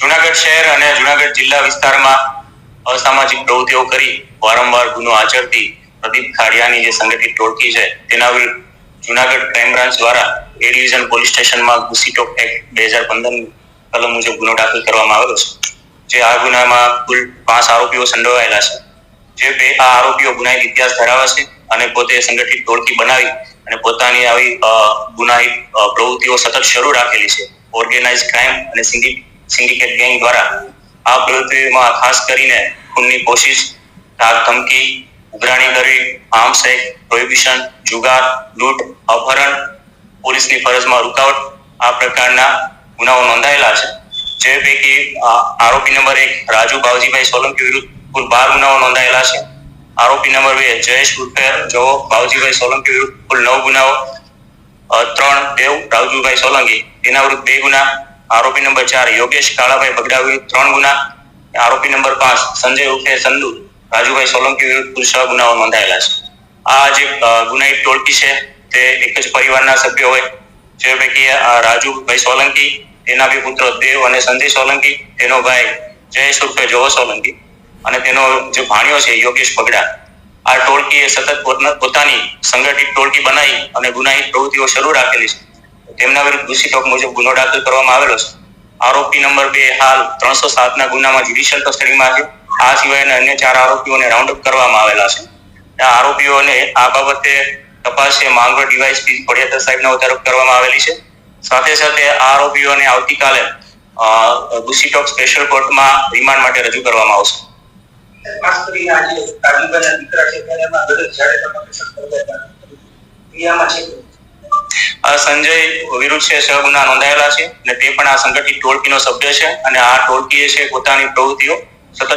જુનાગઢ શહેર અને જુનાગઢ જિલ્લા વિસ્તારમાં અસામાજિક પ્રવૃત્તિઓ કરી વારંવાર ગુનો આચરતી પ્રદીપ ખાડિયાની જે સંગઠિત ટોળકી છે, તેના વિરુદ્ધ જુનાગઢ ક્રાઇમ બ્રાન્ચ દ્વારા એ ડિવિઝન પોલીસ સ્ટેશનમાં ગુસીટોક એક્ટ બે હજાર પંદર કલમ મુજબ ગુનો દાખલ કરવામાં આવેલો છે. જે આ ગુનામાં કુલ પાંચ આરોપીઓ સંડોવાયેલા છે. જે બે આ આરોપીઓ ગુનાહિત ઇતિહાસ ધરાવે છે અને પોતે સંગઠિત ટોળકી બનાવી અને પોતાની આવી ગુનાહિત પ્રવૃત્તિઓ સતત શરૂ રાખેલી છે. ઓર્ગેનાઇઝ ક્રાઇમ અને સિન્ડિકેટ ગેંગ દ્વારા આ પ્રવૃત્તિમાં ખાસ કરીને ખૂનની કોશિશ ધાક ધમકી ઉઘરાણી કરવી આર્મ્સ એક્ટ પ્રોહિબિશન જુગાર, લૂંટ, અપહરણ, પોલીસની ફરજમાં રૂકાવટ આ પ્રકારના ગુનાઓ નોંધાયેલા છે. જે પૈકી આરોપી નંબર એક રાજુ બાવજીભાઈ સોલંકી વિરુદ્ધ કુલ બાર ગુનાઓ નોંધાયેલા છે. આરોપી નંબર બે, જયેશ ઉર્ફે. જવો બાવજીભાઈ સોલંકી વિરુદ્ધ કુલ નવ ગુનાઓ ત્રણ દેવ રાવજુભાઈ સોલંકી. તેના વિરુદ્ધ બે ગુના. આરોપી નંબર ચાર, યોગેશ કાળાભાઈ બગડા વિરુદ્ધ ત્રણ ગુના. આરોપી નંબર પાંચ, સંજય ઉર્ફે સંધુ રાજુભાઈ સોલંકી વિરુદ્ધ કુલ છ ગુનાઓ નોંધાયેલા છે. આ જે ગુનાઈ ટોળકી છે, તે એક જ પરિવારના સભ્યો હોય. જે પૈકી રાજુભાઈ સોલંકી તેના બે પુત્ર દેવ અને સંજય સોલંકી તેનો ભાઈ જયેશ ઉર્ફે જોવો સોલંકી. અને તેનો જે ભાણ્યો છે, યોગેશ બગડા, આ ટોળકીએ સતત પોતના- સંગઠિત ટોળકી બનાવી અને ગુનાહિત પ્રવૃત્તિઓ શરૂ રાખેલી છે. તેમના વિરુદ્ધ દૂષિતોક મુજબ ગુનો દાખલ કરવામાં આવેલો છે. આરોપી નંબર બે હાલ ત્રણસો સાતના ગુનામાં જ્યુડિશિયલ કસ્ટડીમાં છે. આ સિવાયના અન્ય ચાર આરોપીઓને રાઉન્ડ અપ કરવામાં આવેલા છે. આ આરોપીઓને આ બાબતે તપાસ છે માંગરોળ ડીવાયસપી ખોડિયાદર સાહેબના તરફ કરવામાં આવેલી છે. સાથે સાથે આ આરોપીઓને આવતીકાલે દૂષિતોક સ્પેશિયલ કોર્ટમાં રિમાન્ડ માટે રજૂ કરવામાં આવશે. ખાસ કરીને આજે રાજુભાઈના દીકરા છે, ત્યારે એમાં જ્યારે તમે ક્રિયામાં છે. સંજય વિરુદ્ધ છે છ ગુના નોંધાયેલા છે, અને તે પણ આ સંગઠિત ટોળકીનો સભ્ય છે, અને આ ટોળકીએ છે પોતાની પ્રવૃત્તિઓ સતત